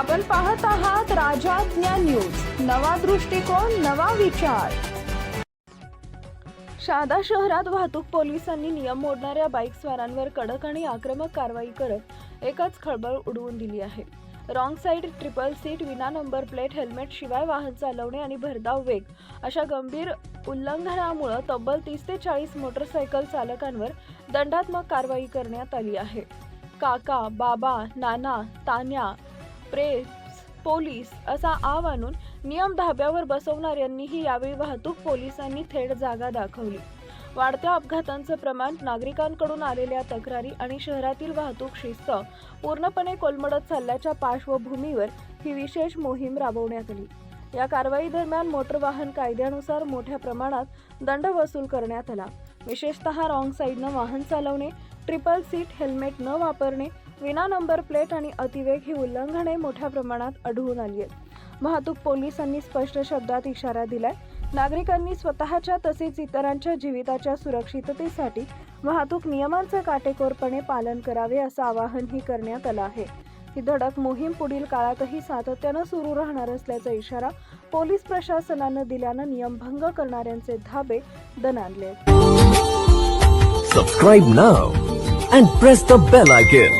आपण पाहत आहात राजाज्ञा न्यूज. नवा दृष्टिकोन नवा विचार. शहादा शहरात वाहतूक पोलिसांनी नियम मोडणाऱ्या बाईक स्वारांवर कडक आणि आक्रमक कारवाई करत एकच खळबळ उडवून दिली आहे. रॉंग साईड ट्रिपल सीट विना नंबर प्लेट हेल्मेट शिवाय वाहन चालवणे आणि भरधाव वेग अशा गंभीर उल्लंघनामुळे तब्बल तीस ते चाळीस मोटरसायकल चालकांवर दंडात्मक कारवाई करण्यात आली आहे. काका बाबा नाना तान्या प्रेस पोलीस असा आव आणून नियम धाब्यावर बसवणाऱ्यांनीही यावेळी वाहतूक पोलिसांनी थेट जागा दाखवली. वाढत्या अपघातांचं प्रमाण नागरिकांकडून आलेल्या तक्रारी आणि शहरातील वाहतूक शिस्त पूर्णपणे कोलमडत चालल्याच्या पार्श्वभूमीवर ही विशेष मोहीम राबवण्यात आली. या कारवाई दरम्यान मोटर वाहन कायद्यानुसार मोठ्या प्रमाणात दंड वसूल करण्यात आला. विशेषतः रॉंग साईडनं वाहन चालवणे ट्रिपल सीट हेल्मेट न वापरणे विना नंबर प्लेट आणि अतिवेग ही उल्लंघने मोठ्या प्रमाणात आढळून आली आहेत. वाहतूक पोलिसांनी स्पष्ट शब्दात इशारा दिलाय. नागरिकांनी स्वतःच्या तसेच इतरांच्या जीविताच्या सुरक्षिततेसाठी वाहतूक नियमांचे काटेकोरपणे पालन करावे असं आवाहनही करण्यात आलं आहे. ही धडक मोहीम पुढील काळातही सातत्यानं सुरू राहणार असल्याचा इशारा पोलीस प्रशासनानं दिल्यानं नियमभंग करणाऱ्यांचे धाबे दणाणले subscribe now and press the bell icon